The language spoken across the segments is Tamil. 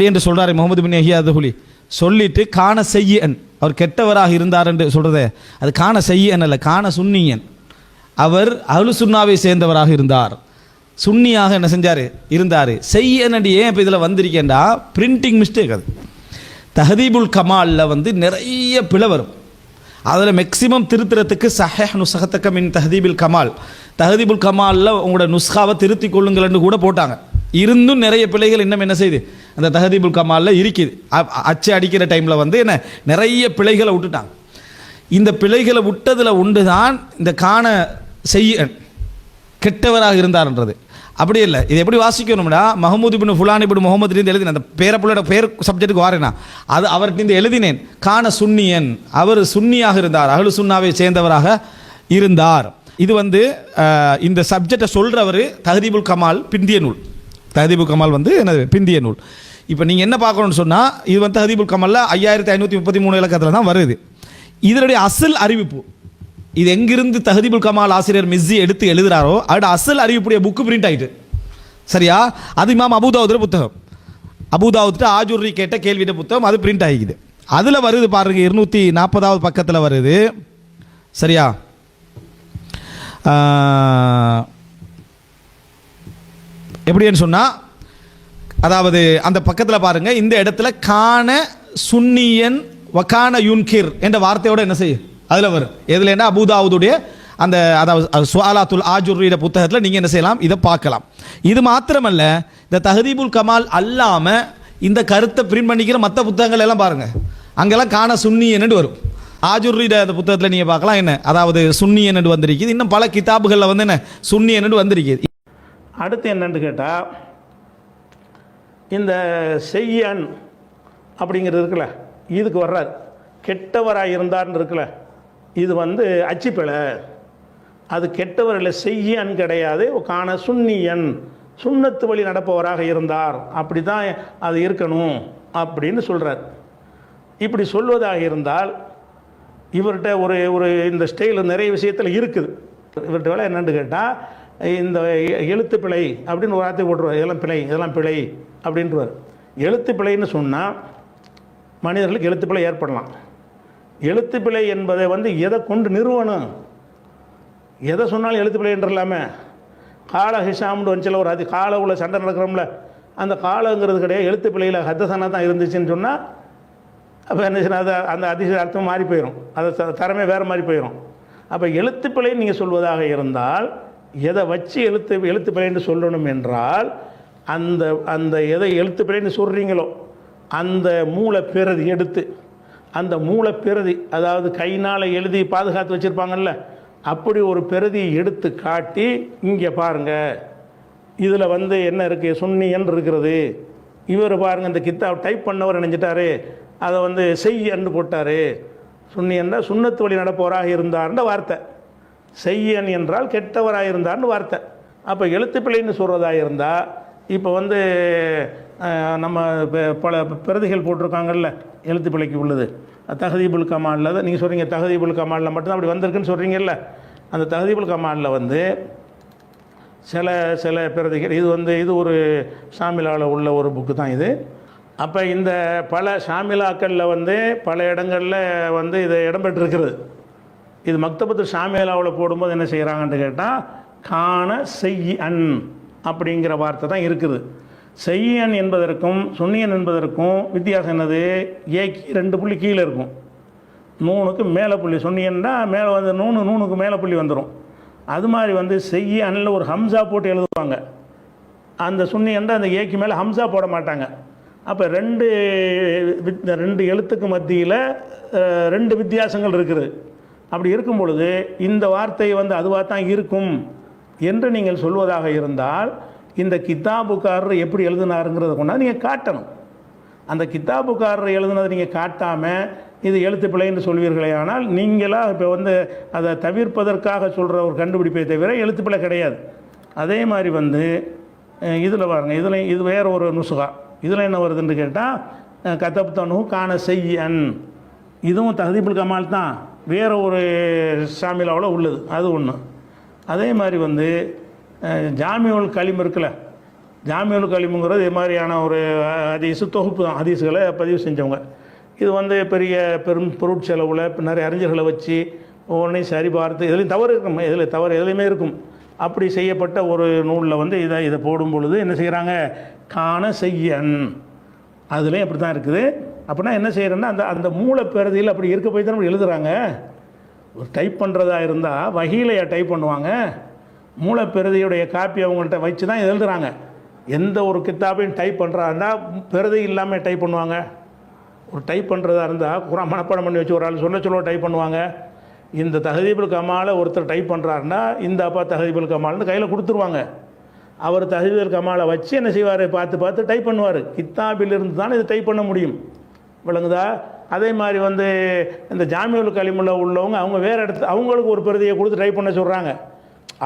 அப்படி என்று சொல்கிறார் முகமது பின் அஹியாதுஹுலி சொல்லிட்டு காண செய்யன் அவர் கெட்டவராக இருந்தார் என்று சொல்கிறதே அது காண செய்யன் அல்ல காண சுன்னியன். அவர் அஹ்லு சுன்னாவை சேர்ந்தவராக இருந்தார். சுன்னியாக என்ன செஞ்சார்? இருந்தார். செய்யன் என்று ஏன் இப்போ இதில் வந்திருக்கேன்டா? பிரிண்டிங் மிஸ்டேக் அது. தஹதீபுல் கமாலில் வந்து நிறைய பிழை வரும். அதில் மேக்சிமம் திருத்துறதுக்கு சஹேஹ் நுசகத்தக்க மின் தஹதீபுல் கமால். தஹதீபுல் கமாலில் உங்களோட நுஸ்காவை திருத்தி கொள்ளுங்கள்னு கூட போட்டாங்க. இருந்தும் நிறைய பிழைகள் இன்னும் என்ன செய்யுது அந்த தஹதீபுல் கமாலில் இருக்குது. அ- அச்சு அடிக்கிற டைமில் வந்து என்ன நிறைய பிழைகளை விட்டுட்டாங்க. இந்த பிழைகளை விட்டதில் உண்டு தான் இந்த காண செய்ய கெட்டவராக இருந்தார்ன்றது. அப்படி இல்லை. இது எப்படி வாசிக்கணும்னா மஹமூது பின் ஃபுலானி பின் முகமதுலேருந்து எழுதினேன் அந்த பேரப்பிள்ளோட பேர் சப்ஜெக்ட்டுக்கு வாரேனா அது அவர்கிட்ட எழுதினேன். காண சுன்னியன். அவர் சுன்னியாக இருந்தார். அகலு சுன்னாவை சேர்ந்தவராக இருந்தார். இது வந்து இந்த சப்ஜெக்டை சொல்கிறவர் தஹதீபுல் கமால் பிந்திய நூல். தஹதீபுல் கமால் வந்து என்னது பிந்திய நூல். இப்போ நீங்கள் என்ன பார்க்கணும்னு சொன்னால் இது வந்து தஹதீபுல் கமாலில் ஐயாயிரத்தி ஐநூற்றி முப்பத்தி மூணு இலக்கத்தில் தான் வருது. இதனுடைய அசல் அறிவிப்பு இது எங்கிருந்து தஹதீபுல் கமால் ஆசிரியர் மிஸ்ஸி எடுத்து எழுதுறாரோ அதோட அசல் அறிவிப்புடைய புக்கு பிரிண்ட் ஆயிட்டு. சரியா? அது இமாம் அபுதாவுதுல புத்தகம். அபுதாவுத்து ஆஜூரி கேட்ட கேள்விட்ட புத்தகம் அது பிரிண்ட் ஆகிக்குது. அதில் வருது பாருங்கள் இருநூற்றி நாற்பதாவது பக்கத்தில் வருது. சரியா? எப்படின்னு சொன்னால் அதாவது அந்த பக்கத்தில் பாருங்கள் இந்த இடத்துல காண சுன்னியன் வக்கான யுன்கிர் என்ற வார்த்தையோட என்ன செய்யும் அதில் வரும் எதுலன்னா அபுதாவுதுடைய அந்த அதாவது சுவாலாத்துல் ஆஜுர்ரியோட புத்தகத்தில் நீங்கள் என்ன செய்யலாம்? இதை பார்க்கலாம். இது மாத்திரமல்ல இந்த தஹதீபுல் கமால் அல்லாமல் இந்த கருத்தை பிரிண்ட் பண்ணிக்கிற மற்ற புத்தகங்கள் எல்லாம் பாருங்கள் அங்கெல்லாம் காண சுன்னியன்னு வரும். ஆஜுர்ரீட அந்த புத்தகத்தில் நீங்கள் பார்க்கலாம் என்ன? அதாவது சுன்னியன்னு வந்திருக்குது. இன்னும் பல கிதாபுகளில் வந்து என்ன? சுன்னியன்னு வந்திருக்குது. அடுத்து என்னென்னு கேட்டால் இந்த செய்யன் அப்படிங்கிறது இருக்குல்ல இதுக்கு வர்றார். கெட்டவராக இருந்தார்னு இருக்குல்ல இது வந்து அச்சுப்பிழை. அது கெட்டவர் இல்லை செய்யன் கிடையாது காண சுன்னியன். சுண்ணத்து வழி நடப்பவராக இருந்தார். அப்படி தான் அது இருக்கணும் அப்படின்னு சொல்கிறார் இப்படி சொல்வதாக இருந்தால் இவர்கிட்ட ஒரு ஒரு இந்த ஸ்டைல் நிறைய விஷயத்தில் இருக்குது. இவர்கிட்ட வேலை என்னென்னு கேட்டால் இந்த எ- எழுத்து பிழை அப்படின்னு ஒரு வார்த்தை போட்டுருவார். இதெல்லாம் பிழை இதெல்லாம் பிழை அப்படின்றவர். எழுத்து பிழைன்னு சொன்னால் மனிதர்களுக்கு எழுத்து பிழை ஏற்படலாம். எழுத்து பிழை என்பதை வந்து எதை கொண்டு நிறுவனம் எதை சொன்னாலும் எழுத்து பிழை என்றலாமே கால ஹிஷாம்னு வந்துச்சுல ஒரு அது கால உள்ள சண்டை நடக்கிறோம்ல அந்த காலங்கிறது கிடையாது. எழுத்து பிழையில் ஹத்தசனா தான் இருந்துச்சுன்னு சொன்னால் அப்போ என்ன அது அந்த அதிசய அர்த்தம் மாறி போயிடும் அது த- தரமே வேறு மாதிரி போயிடும் அப்போ எழுத்துப்பிழை நீங்கள் சொல்வதாக இருந்தால் எதை வச்சு எழுத்து எழுத்து பிழைன்னு சொல்லணும் என்றால் அந்த அந்த எதை எழுத்து பிழைன்னு சொல்கிறீங்களோ அந்த மூளை பிரதி எடுத்து அந்த மூளை பிரதி அதாவது கைனால் எழுதி பாதுகாத்து வச்சுருப்பாங்கல்ல அப்படி ஒரு பிரதியை எடுத்து காட்டி இங்கே பாருங்கள் இதில் வந்து என்ன இருக்குது சுன்னியன் இருக்கிறது. இவர் பாருங்க இந்த கித்தா டைப் பண்ணவர் நினைஞ்சிட்டாரு. அதை வந்து செய்யன்னு போட்டார். சுன்னியன்னா சுண்ணத்து வழி நடப்பவராக இருந்தார்ன்ற வார்த்தை. செய்யன் என்றால் கெட்டவராயிருந்தான்னு வார்த்தை. அப்போ எழுத்துப்பிழைன்னு சொல்கிறதா இருந்தால் இப்போ வந்து நம்ம பல பிரதிகள் போட்டிருக்காங்கல்ல எழுத்துப்பிழைக்கு உள்ளது. தகதீபுல் கமாலில் தான் நீங்கள் சொல்கிறீங்க தகதீபுல் கமானில் மட்டும்தான் அப்படி வந்திருக்குன்னு சொல்கிறீங்கல்ல அந்த தகதீபுல் கமானில் வந்து சில சில பிரதிகள் இது வந்து இது ஒரு ஷாமிலாவில் உள்ள ஒரு புக்கு தான் இது. அப்போ இந்த பல ஷாமிலாக்களில் வந்து பல இடங்களில் வந்து இது இடம்பெற்றிருக்கிறது. இது மக்தபத்து ஷாமேலாவில் போடும்போது என்ன செய்கிறாங்கன்னு கேட்டால் காண செய்ய அன் அப்படிங்கிற வார்த்தை தான் இருக்குது. செய்யன் என்பதற்கும் சுன்னியன் என்பதற்கும் வித்தியாசம் என்னது? ஏக்கி ரெண்டு புள்ளி கீழே இருக்கும். நூனுக்கு மேலே புள்ளி. சொன்னீங்கன்னா மேலே வந்து நூணு நூனுக்கு மேலே புள்ளி வந்துடும் அது மாதிரி வந்து செய்ய அண்ணில் ஒரு ஹம்சா போட்டு எழுதுவாங்க. அந்த சுன்னியன்டா அந்த ஏக்கு மேலே ஹம்சா போட மாட்டாங்க. அப்போ ரெண்டு வித்- ரெண்டு எழுத்துக்கு மத்தியில் ரெண்டு வித்தியாசங்கள் இருக்குது. அப்படி இருக்கும் பொழுது இந்த வார்த்தை வந்து அதுவாக தான் இருக்கும் என்று நீங்கள் சொல்வதாக இருந்தால் இந்த கித்தாபுக்காரர் எப்படி எழுதினாருங்கிறத கொண்டாந்து நீங்கள் காட்டணும். அந்த கித்தாபுக்காரர் எழுதுனதை நீங்கள் காட்டாமல் இது எழுத்து பிழைன்னு சொல்வீர்களே ஆனால் நீங்களாக இப்போ வந்து அதை தவிர்ப்பதற்காக சொல்கிற ஒரு கண்டுபிடிப்பை தவிர எழுத்து பிழை கிடையாது. அதே மாதிரி வந்து இதில் பாருங்கள் இதில் இது வேறு ஒரு நுசுகா. இதில் என்ன வருதுன்னு கேட்டால் கதப்தனு காண செய்யன். இதுவும் தஹதீபுல் கமால் தான். வேறு ஒரு ஷாமிலாவில் உள்ளது. அது ஒன்று அதே மாதிரி வந்து ஜாமியுல் களிம் இருக்குல்ல? ஜாமியுல் களிமுங்கிறது இது மாதிரியான ஒரு ஹதீஸு தொகுப்பு தான். ஹதீஸுகளை பதிவு செஞ்சவங்க. இது வந்து பெரிய பெரும் பொருட்செலவில் நிறைய அறிஞர்களை வச்சு ஒவ்வொன்றையும் சரி பார்த்து இதுலேயும் தவறு இருக்கும். இதில் தவறு எதுலையுமே இருக்கும். அப்படி செய்யப்பட்ட ஒரு நூலில் வந்து இதை இதை போடும் பொழுது என்ன செய்கிறாங்க காண செய்யன். அதுலேயும் அப்படி தான் இருக்குது. அப்படின்னா என்ன செய்கிறேன்னா அந்த அந்த மூலப்பெறுதியில் அப்படி இருக்க போய் தான் எழுதுகிறாங்க ஒரு டைப் பண்ணுறதா இருந்தால் வகையிலையா டைப் பண்ணுவாங்க. மூலப்பெறுதியுடைய காப்பி அவங்கள்ட்ட வச்சு தான் எழுதுறாங்க. எந்த ஒரு கித்தாபையும் டைப் பண்ணுறாருன்னா பிரதி இல்லாமல் டைப் பண்ணுவாங்க. ஒரு டைப் பண்ணுறதா இருந்தால் குரா மனப்பாடம் பண்ணி வச்சு ஒரு ஆள் சொல்ல சொல்ல டைப் பண்ணுவாங்க. இந்த தகதீபுல் கமாலை ஒருத்தர் டைப் பண்ணுறாருன்னா இந்த அப்பா தகதீபுல் கமால்னு கையில் கொடுத்துருவாங்க. அவர் தகதீபுல் கமாலை வச்சு என்ன செய்வார்? பார்த்து பார்த்து டைப் பண்ணுவார். கித்தாபிலிருந்து தான் இதை டைப் பண்ண முடியும். விளங்குதா? அதே மாதிரி வந்து இந்த ஜாமியுல் கலிமுல்ல உள்ளவங்க அவங்க வேறு இடத்து அவங்களுக்கு ஒரு பிரதியை கொடுத்து டைப் பண்ண சொல்கிறாங்க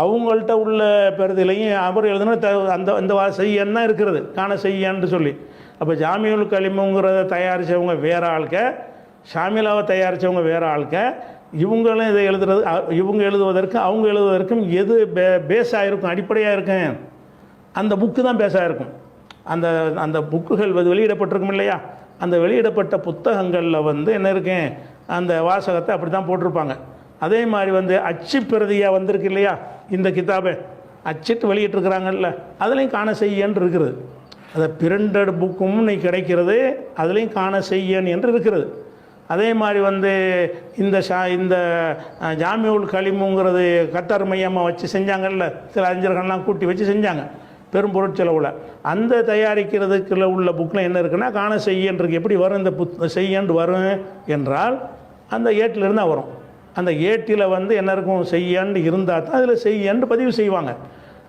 அவங்கள்ட்ட உள்ள பிரதிலையும் அவர் எழுதுனா த அந்த அந்த வா செய்யன்னு தான் இருக்கிறது. காண செய்யன்னு சொல்லி. அப்போ ஜாமியுல் கலிமுங்கிறத தயாரித்தவங்க வேறு ஆள்க ஷாமிலாவை தயாரித்தவங்க வேறு ஆள்க இவங்களும் இதை எழுதுறது இவங்க எழுதுவதற்கு அவங்க எழுதுவதற்கும் எது பே பேஸாக இருக்கும் அடிப்படையாக இருக்கும்? அந்த புக்கு தான் பேஸாக இருக்கும். அந்த அந்த புக்குகள் வெளியிடப்பட்டிருக்கும் இல்லையா? அந்த வெளியிடப்பட்ட புத்தகங்களில் வந்து என்ன இருக்கேன் அந்த வாசகத்தை அப்படி தான் போட்டிருப்பாங்க. அதே மாதிரி வந்து அச்சு பிரதியாக வந்திருக்கு இல்லையா? இந்த கிதாபை. அச்சிட்டு வெளியிட்டிருக்கிறாங்கல்ல. அதுலேயும் காண செய்யன்னு இருக்கிறது. அதை பிரிண்டட் புக்கும் இன்னைக்கு கிடைக்கிறது அதுலேயும் காண செய்யன் என்று இருக்கிறது. அதே மாதிரி வந்து இந்த ஷா இந்த அஹ், ஜாமியுல் கலிமுங்கிறது கத்தார் மையமாக வச்சு செஞ்சாங்கல்ல. சில அறிஞர்கள்லாம் கூட்டி வச்சு செஞ்சாங்க. பெரும் பொருட்செலவில். அந்த தயாரிக்கிறதுக்குள்ள உள்ள புக்கில் என்ன இருக்குன்னா காண செய்யன்றிருக்கு எப்படி வரும் இந்த புத் செய்யன்று வரும் என்றால் அந்த ஏட்டிலிருந்து தான் வரும். அந்த ஏட்டில் வந்து என்ன இருக்கும் செய்யன்னு இருந்தால் தான் அதில் செய்யன்னு பதிவு செய்வாங்க.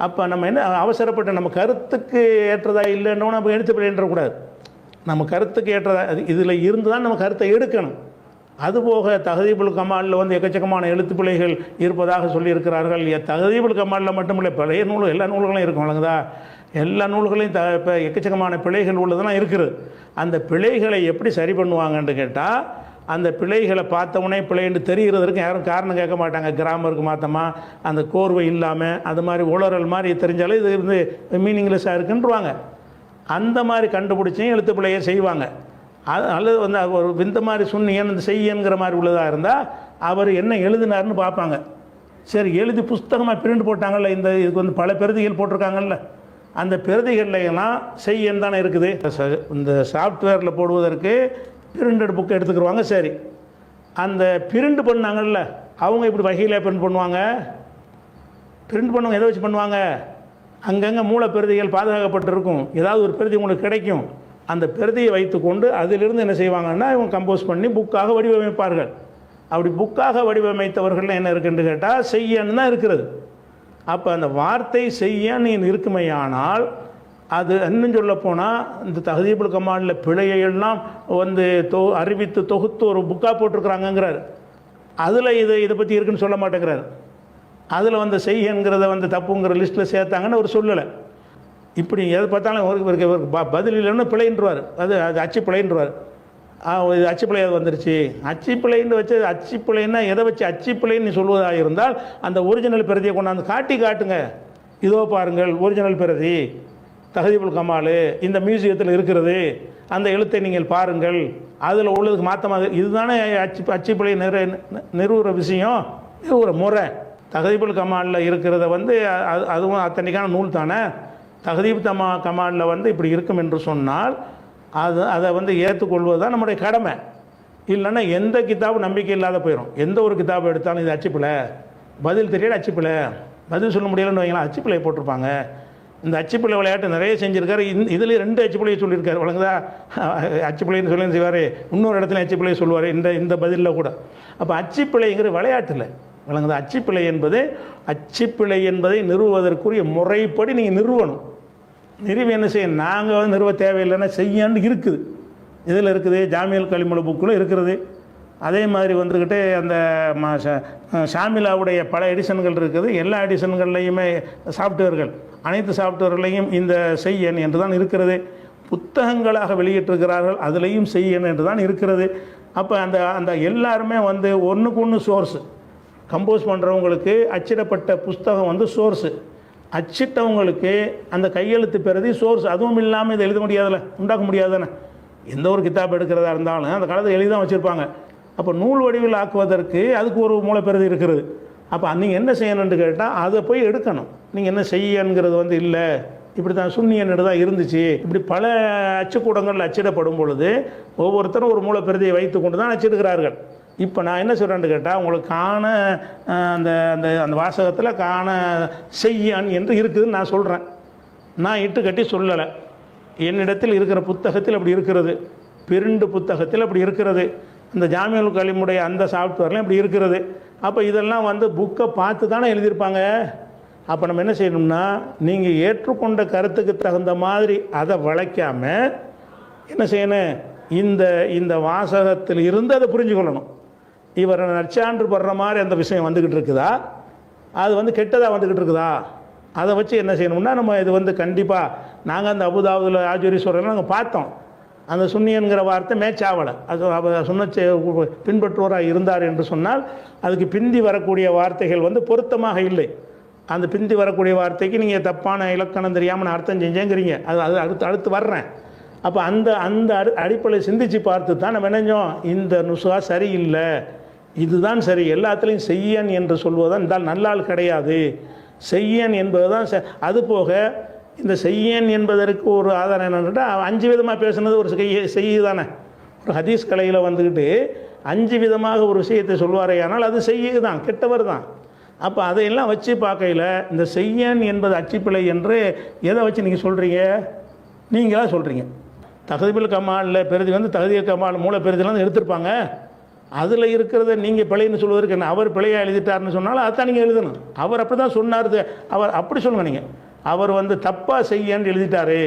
அப்போ நம்ம என்ன அவசரப்பட்ட நம்ம கருத்துக்கு ஏற்றதா இல்லைன்னு நம்ம எடுத்து கூடாது நம்ம கருத்துக்கு ஏற்றதா இதில் இருந்து தான் நம்ம கருத்தை எடுக்கணும். அதுபோக தகதீபுல் கமாலில் வந்து எக்கச்சக்கமான எழுத்து பிழைகள் இருப்பதாக சொல்லியிருக்கிறார்கள். தகதீபுல் கமாலில் மட்டுமில்லை பழைய நூல் எல்லா நூல்களும் இருக்கும் வழங்குதா? எல்லா நூல்களையும் த இப்போ எக்கச்சக்கமான பிழைகள் உள்ளதெல்லாம் இருக்குது. அந்த பிழைகளை எப்படி சரி பண்ணுவாங்கன்னு கேட்டால் அந்த பிழைகளை பார்த்தவொடனே பிழைன்னு தெரிகிறதுக்கு யாரும் காரணம் கேட்க மாட்டாங்க. கிராமருக்கு மாற்றமா அந்த கோர்வை இல்லாமல் அது மாதிரி உளறல் மாதிரி தெரிஞ்சாலே இது வந்து மீனிங்லெஸ்ஸாக இருக்குன்றவாங்க. அந்த மாதிரி கண்டுபிடிச்சும் எழுத்து பிழையை செய்வாங்க. அது அல்லது வந்து ஒரு விந்த மாதிரி சொன்னீங்கன்னு இந்த மாதிரி உள்ளதாக இருந்தால் அவர் என்ன எழுதினாருன்னு பார்ப்பாங்க. சரி எழுதி புஸ்தகமாக பிரிண்ட் போட்டாங்கல்ல இந்த இதுக்கு வந்து பல பிரதிகள் போட்டிருக்காங்கல்ல. அந்த பிரதிகள்ல எல்லாம் செய்யன்னு தானே இருக்குது. இந்த சாஃப்ட்வேரில் போடுவதற்கு பிரிண்டட் புக்கை எடுத்துக்கிடுவாங்க சரி. அந்த பிரிண்ட் பண்ணாங்கல்ல அவங்க இப்படி வகையில் பிரிண்ட் பண்ணுவாங்க. பிரிண்ட் பண்ணுவாங்க எதை வச்சு பண்ணுவாங்க? அங்கங்கே மூல பிரதிகள் பாதுகாக்கப்பட்டிருக்கும். ஏதாவது ஒரு பிரதி உங்களுக்கு கிடைக்கும். அந்த பிரதியை வைத்துக்கொண்டு அதிலிருந்து என்ன செய்வாங்கன்னா இவங்க கம்போஸ் பண்ணி புக்காக வடிவமைப்பார்கள். அப்படி புக்காக வடிவமைத்தவர்கள் என்ன இருக்குன்னு கேட்டால் செய்யன்னு தான் இருக்கிறது. அப்போ அந்த வார்த்தை செய்யன்னு இருக்குமையானால் அது இன்னும் சொல்ல போனால் இந்த தகதீபுல் கமாலில் பிழையெல்லாம் வந்து தொ அறிவித்து தொகுத்து ஒரு புக்காக போட்டிருக்கிறாங்கங்கிறார். அதில் இது இதை பற்றி இருக்குன்னு சொல்ல மாட்டேங்கிறார். அதில் வந்து செய்யங்கிறத வந்து தப்புங்கிற லிஸ்ட்டில் சேர்த்தாங்கன்னு அவர் சொல்லலை. இப்படி எது பார்த்தாலும் ஒரு இவருக்கு இவருக்கு ப- பதில் இல்லைன்னு பிழைன்றுவார். அது அது அச்சு பிழைன்றுவார். இது அச்சு பிழை அது வந்துருச்சு? அச்சு பிழைன்னு வச்சு அச்சு பிழைன்னா எதை வச்சு அச்சு பிழைன்னு சொல்வதாக இருந்தால் அந்த ஒரிஜினல் பிரதியை கொண்டாந்து காட்டி காட்டுங்க. இதோ பாருங்கள் ஒரிஜினல் பிரதி. தகதிபுல் கமால் இந்த மியூசியத்தில் இருக்கிறது. அந்த எழுத்தை நீங்கள் பாருங்கள். அதில் உள்ளதுக்கு மாற்றமாக இதுதானே அச்சு அச்சு நிற நிறுவுற விஷயம்? நிறுவுற முறை. தகதிபுல் கமாலில் இருக்கிறத வந்து அது அதுவும் அத்தனைக்கான நூல் தானே? தகதீப் தமா கமாண்டில் வந்து இப்படி இருக்கும் என்று சொன்னால் அது அதை வந்து ஏற்றுக்கொள்வது தான் நம்முடைய கடமை. இல்லைன்னா எந்த கிதாபு நம்பிக்கை இல்லாத போயிடும் எந்த ஒரு கிதாபு எடுத்தாலும் இது அச்சுப்பில். பதில் தெரியாது அச்சுப்பில். பதில் சொல்ல முடியலன்னு வைங்களா அச்சுப்பிள்ளை போட்டிருப்பாங்க. இந்த அச்சுப்பிள்ளை விளையாட்டு நிறைய செஞ்சுருக்காரு. இந்த இதுலேயே ரெண்டு அச்சுப்பிள்ளையை சொல்லியிருக்காரு. வழங்குதா அச்சுப்பிள்ளைன்னு சொல்லி செய்வார். இன்னொரு இடத்துல அச்சுப்பிள்ளையை சொல்லுவார். இந்த இந்த பதிலில் கூட. அப்போ அச்சுப்பிள்ளைங்கிற விளையாட்டில் வழங்குதா அச்சுப்பிள்ளை என்பது அச்சுப்பிள்ளை என்பதை நிறுவுவதற்குரிய முறைப்படி நீங்கள் நிறுவணும். நிறுவி என்ன செய்ய நாங்கள் வந்து நிறுவ தேவையில்லைன்னா செய்யன்னு இருக்குது. இதில் இருக்குது ஜாமியல் கலிமுல புக்கில் இருக்கிறது. அதே மாதிரி வந்துக்கிட்டு அந்த மா ஷாமிலாவுடைய பல எடிஷன்கள் இருக்குது. எல்லா எடிஷன்கள்லையுமே சாஃப்ட்வேர்கள் அனைத்து சாஃப்ட்வேர்களையும் இந்த செய்யன் என்று தான் இருக்கிறது. புத்தகங்களாக வெளியிட்டிருக்கிறார்கள் அதுலேயும் செய்யன் என்று தான் இருக்கிறது. அப்போ அந்த அந்த எல்லாருமே வந்து ஒன்றுக்கு ஒன்று சோர்ஸு கம்போஸ் பண்ணுறவங்களுக்கு அச்சிடப்பட்ட புஸ்தகம் வந்து சோர்ஸு அச்சிட்டவங்களுக்கு அந்த கையெழுத்து பிரதி சோர்ஸ் அதுவும் இல்லாமல் இதை எழுத முடியாதுல்ல உண்டாக்க முடியாதுதானே எந்த ஒரு கித்தாப் எடுக்கிறதா இருந்தாலும் அந்த காலத்தில் எழுதி தான் வச்சுருப்பாங்க. அப்போ நூல் வடிவில் ஆக்குவதற்கு அதுக்கு ஒரு மூலப்பிரதி இருக்கிறது அப்போ நீங்கள் என்ன செய்யணும்னு கேட்டால் அதை போய் எடுக்கணும். நீங்கள் என்ன செய்யங்கிறது வந்து இல்லை. இப்படி தான் சுண்ணியன்னு தான் இருந்துச்சு. இப்படி பல அச்சுக்கூடங்கள் அச்சிடப்படும் பொழுது ஒவ்வொருத்தரும் ஒரு மூலப்பிரதியை வைத்து கொண்டு தான் அச்சிடுகிறார்கள். இப்போ நான் என்ன சொல்கிறேன்னு கேட்டால் உங்களுக்கு காண அந்த அந்த அந்த வாசகத்தில் காண செய்யான் என்று இருக்குதுன்னு நான் சொல்கிறேன் நான் இட்டு கட்டி சொல்லலை. என்னிடத்தில் இருக்கிற புத்தகத்தில் அப்படி இருக்கிறது. பிரிண்டு புத்தகத்தில் அப்படி இருக்கிறது. இந்த ஜாமியல் கலிமுடைய அந்த சாஃப்ட்வேர்லாம் இப்படி இருக்கிறது. அப்போ இதெல்லாம் வந்து புக்கை பார்த்து தானே எழுதியிருப்பாங்க. அப்போ நம்ம என்ன செய்யணும்னா நீங்கள் ஏற்றுக்கொண்ட கருத்துக்கு தகுந்த மாதிரி அதை வளைக்காம என்ன செய்யணும்? இந்த இந்த வாசகத்தில் இருந்து அதை புரிஞ்சுக்கொள்ளணும். இவர் நற்சான்று படுற மாதிரி அந்த விஷயம் வந்துக்கிட்டு இருக்குதா? அது வந்து கெட்டதாக வந்துக்கிட்டு இருக்குதா? அதை வச்சு என்ன செய்யணும்னா நம்ம இது வந்து கண்டிப்பாக நாங்கள் அந்த அபுதாபுல ஆஜுரீஸ்வரர்லாம் நாங்கள் பார்த்தோம். அந்த சுன்னியன்கிற வார்த்தை மேட்ச் ஆகலை அது அவர் சுண்ணச்சை பின்பற்றுவோராக இருந்தார் என்று சொன்னால் அதுக்கு பிந்தி வரக்கூடிய வார்த்தைகள் வந்து பொருத்தமாக இல்லை. அந்த பிந்தி வரக்கூடிய வார்த்தைக்கு நீங்கள் தப்பான இலக்கணம் தெரியாமல் நான் அர்த்தம் செஞ்சேங்கிறீங்க. அது அது அடுத்து அடுத்து வர்றேன். அப்போ அந்த அந்த அடி அடிப்படையை சிந்திச்சு பார்த்து தான் நம்ம நினைஞ்சோம் இந்த நுசுகா சரியில்லை. இதுதான் சரி எல்லாத்துலேயும் செய்யன் என்று சொல்வதுதான் இந்த ஆள் நல்லாள் கிடையாது. செய்யன் என்பதுதான் ச அது போக இந்த செய்யன் என்பதற்கு ஒரு ஆதாரம் என்னென்னா அஞ்சு விதமாக பேசுனது ஒரு செய்ய செய்ய தானே ஒரு ஹதீஸ் கலையில் வந்துக்கிட்டு அஞ்சு விதமாக ஒரு விஷயத்தை சொல்வாரே ஆனால் அது செய்ய தான் கெட்டவர் தான். அப்போ அதையெல்லாம் வச்சு பார்க்கையில் இந்த செய்யன் என்பது அச்சுப்பிழை என்று எதை வச்சு நீங்கள் சொல்கிறீங்க நீங்களாக சொல்கிறீங்க தகுதிபில் கமாலில் பெருதி வந்து தகுதிய கமால் மூல பெருதிலாம் எடுத்திருப்பாங்க. அதில் இருக்கிறத நீங்கள் பிழைன்னு சொல்வதற்கு என்ன? அவர் பிழையாக எழுதிட்டாருன்னு சொன்னாலும் அதான் நீங்கள் எழுதணும். அவர் அப்படி தான் சொன்னார். அவர் அப்படி சொல்லுங்கள் நீங்கள் அவர் வந்து தப்பாக செய்யன்னு எழுதிட்டாரு.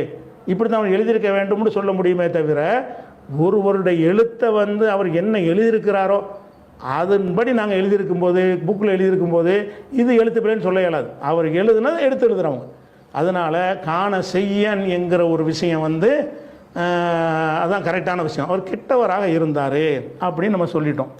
இப்படி தான் அவர் எழுதியிருக்க வேண்டும்னு சொல்ல முடியுமே தவிர ஒருவருடைய எழுத்தை வந்து அவர் என்ன எழுதியிருக்கிறாரோ அதன்படி நாங்கள் எழுதியிருக்கும் போது புக்கில் எழுதியிருக்கும் போது இது எழுத்து பிள்ளைன்னு சொல்ல இயலாது. அவர் எழுதுனதை எடுத்து எழுதுகிறவங்க அதனால் காண செய்யன் என்கிற ஒரு விஷயம் வந்து அதான் கரெக்டான விஷயம். அவர் கெட்டவராக இருந்தார் அப்படின்னு நம்ம சொல்லிட்டோம்.